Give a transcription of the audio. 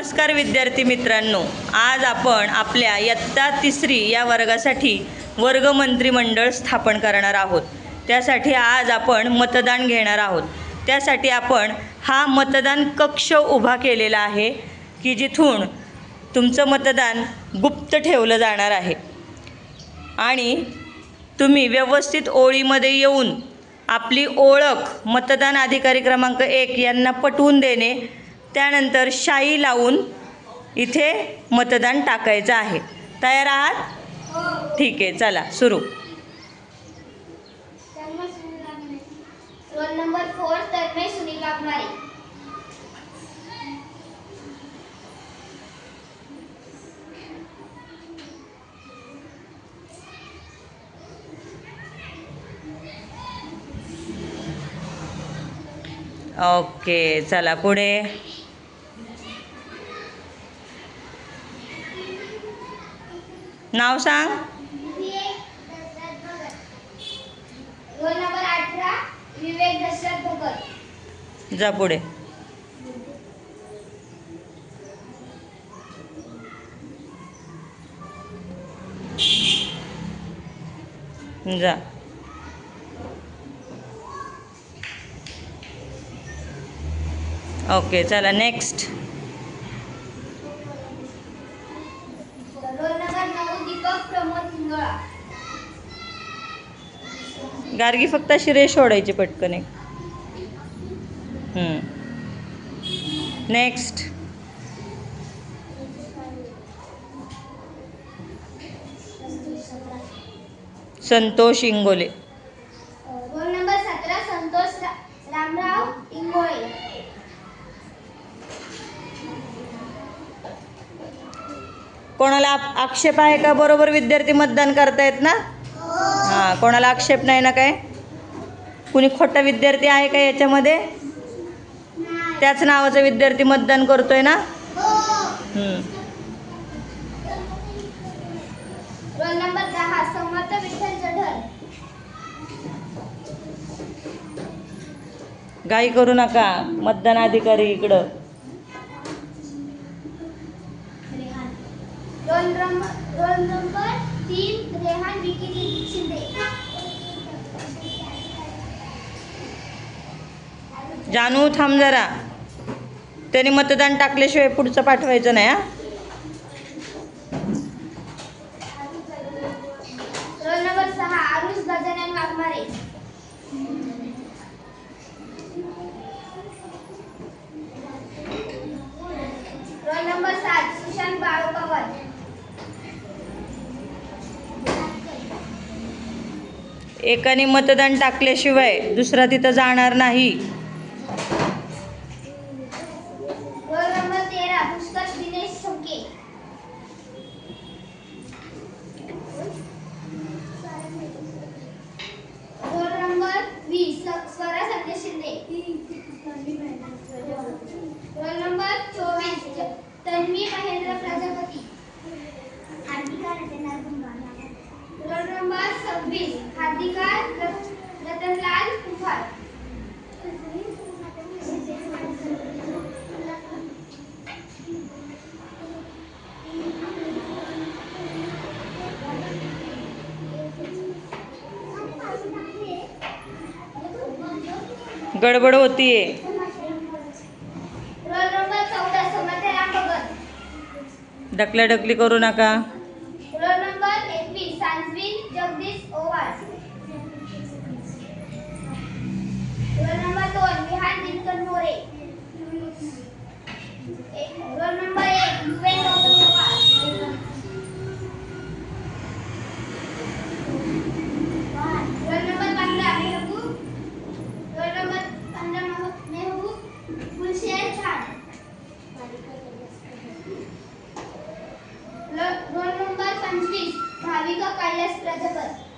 नमस्कार विद्यार्थी मित्रांनो. आज आपण आपल्या इयत्ता तिसरी या वर्गासाठी वर्ग मंत्रिमंडळ स्थापन करणार आहोत. त्यासाठी आज आपण मतदान घेणार आहोत. त्यासाठी आपण हा मतदान कक्ष उभा केलेला आहे की जिथून तुमचं मतदान गुप्त ठेवलं जाणार आहे. आणि तुम्ही व्यवस्थित ओळीमध्ये येऊन आपली ओळख मतदान अधिकारी क्रमांक एक यांना पटवून देणे त्यानंतर शाई लावून इथे मतदान टाकायचं आहे. तयार आहात? ठीक आहे चला सुरू. Roll number four Tanmay Sunil Waghmare okay चला पुढे. नाव सांग. जा पुढे. जा. ओके चला नेक्स्ट गार्गी फक्त अशी रेष ओढायची पटकन एक. नेक्स्ट संतोष इंगोले. कोणाला आक्षेप आहे का बरोबर विद्यार्थी मतदान करतायत ना? हां कोणाला आक्षेप नाही ना काय? कुणी खोटा विद्यार्थी आहे का याच्यामध्ये? त्याच नावाचा विद्यार्थी मतदान करतोय ना? घाई करू नका मतदान अधिकारी इकडं. रोल नंबर रोल नंबर तीन रेहान विकी शिंदे. जानू थांब जरा. त्यांनी मतदान टाकल्याशिवाय पुढचं पाठवायचं नाही हां? नंबर सहा आरुष गजानन वाघमारे. एकाने मतदान टाकल्याशिवाय दुसरा तिथं जाणार नाही. रोल नंबर तेरा पुष्कर दिनेश संके रोल नंबर वीस स्वरा सत्य शिंदे रोल नंबर चोवीस ज- तन्वी महेंद्र प्रजापती रोल नंबर सव्वीस हार्दिका र- रतनलाल कुफार गडबड होतीये भगत ढकलाढकली करू नका. रो- काढल्यास नंबर प्रजापत.